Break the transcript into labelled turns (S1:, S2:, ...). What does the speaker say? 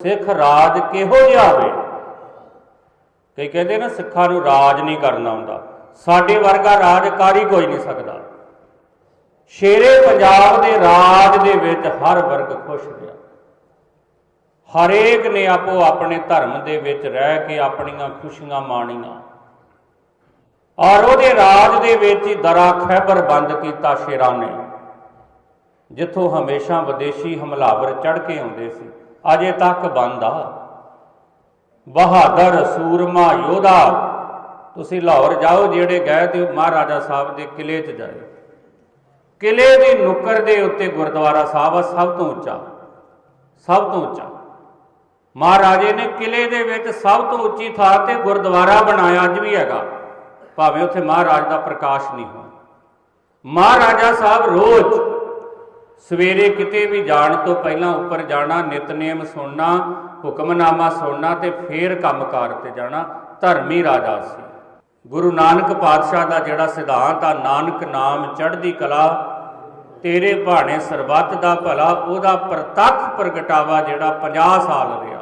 S1: ਸਿੱਖ ਰਾਜ ਕਿਹੋ ਜਿਹਾ ਹੋਵੇ ਕਈ ਕਹਿੰਦੇ ਨਾ ਸਿੱਖਾਂ ਨੂੰ ਰਾਜ ਨਹੀਂ ਕਰਨਾ ਹੁੰਦਾ। ਸਾਡੇ ਵਰਗਾ ਰਾਜ ਕਰ ਹੀ ਕੋਈ ਨਹੀਂ ਸਕਦਾ। ਸ਼ੇਰੇ ਪੰਜਾਬ ਦੇ ਰਾਜ ਦੇ ਵਿੱਚ ਹਰ ਵਰਗ ਖੁਸ਼ ਰਿਹਾ ਹਰੇਕ ਨੇ ਆਪੋ ਆਪਣੇ ਧਰਮ ਦੇ ਵਿੱਚ ਰਹਿ ਕੇ ਆਪਣੀਆਂ ਖੁਸ਼ੀਆਂ ਮਾਣੀਆਂ। ਔਰ ਉਹਦੇ ਰਾਜ ਦੇ ਵਿੱਚ ਹੀ ਦਰਾ ਖੈਬਰ ਬੰਦ ਕੀਤਾ ਸ਼ੇਰਾਂ ਨੇ। ਜਿੱਥੋਂ ਹਮੇਸ਼ਾ ਵਿਦੇਸ਼ੀ ਹਮਲਾਵਰ ਚੜ ਕੇ ਆਉਂਦੇ ਸੀ। ਅਜੇ ਤੱਕ ਬੰਦ। ਆ ਬਹਾਦਰ ਸੂਰਮਾ ਯੋਧਾ, ਤੁਸੀਂ ਲਾਹੌਰ ਜਾਓ, ਜਿਹੜੇ ਗਏ ਤੇ ਮਹਾਰਾਜਾ ਸਾਹਿਬ ਦੇ ਕਿਲੇ 'ਚ ਜਾਏ ਕਿਲੇ ਦੀ ਨੁੱਕਰ ਦੇ ਉੱਤੇ ਗੁਰਦੁਆਰਾ ਸਾਹਿਬ ਆ, ਸਭ ਤੋਂ ਉੱਚਾ। ਸਭ ਤੋਂ ਉੱਚਾ। ਮਹਾਰਾਜੇ ਨੇ ਕਿਲੇ ਦੇ ਵਿੱਚ ਸਭ ਤੋਂ ਉੱਚੀ ਥਾਂ ਤੇ ਗੁਰਦੁਆਰਾ ਬਣਾਇਆ, ਅੱਜ ਵੀ ਹੈਗਾ। ਭਾਵੇਂ ਉੱਥੇ ਮਹਾਰਾਜ ਦਾ ਪ੍ਰਕਾਸ਼ ਨਹੀਂ ਹੋਣਾ ਮਹਾਰਾਜਾ ਸਾਹਿਬ ਰੋਜ਼ ਸਵੇਰੇ ਕਿਤੇ ਵੀ ਜਾਣ ਤੋਂ ਪਹਿਲਾਂ ਉੱਪਰ ਜਾਣਾ, ਨਿਤਨੇਮ ਸੁਣਨਾ, ਹੁਕਮਨਾਮਾ ਸੁਣਨਾ ਤੇ ਫੇਰ ਕੰਮਕਾਰ ਤੇ ਜਾਣਾ ਧਰਮੀ ਰਾਜਾ ਸੀ। ਗੁਰੂ ਨਾਨਕ ਪਾਤਸ਼ਾਹ ਦਾ ਜਿਹੜਾ ਸਿਧਾਂਤ ਆ, ਨਾਨਕ ਨਾਮ ਚੜ੍ਹਦੀ ਕਲਾ, ਤੇਰੇ ਭਾਣੇ ਸਰਬੱਤ ਦਾ ਭਲਾ, ਉਹਦਾ ਪ੍ਰਤੱਖ ਪ੍ਰਗਟਾਵਾ ਜਿਹੜਾ 50 ਸਾਲ ਰਿਹਾ।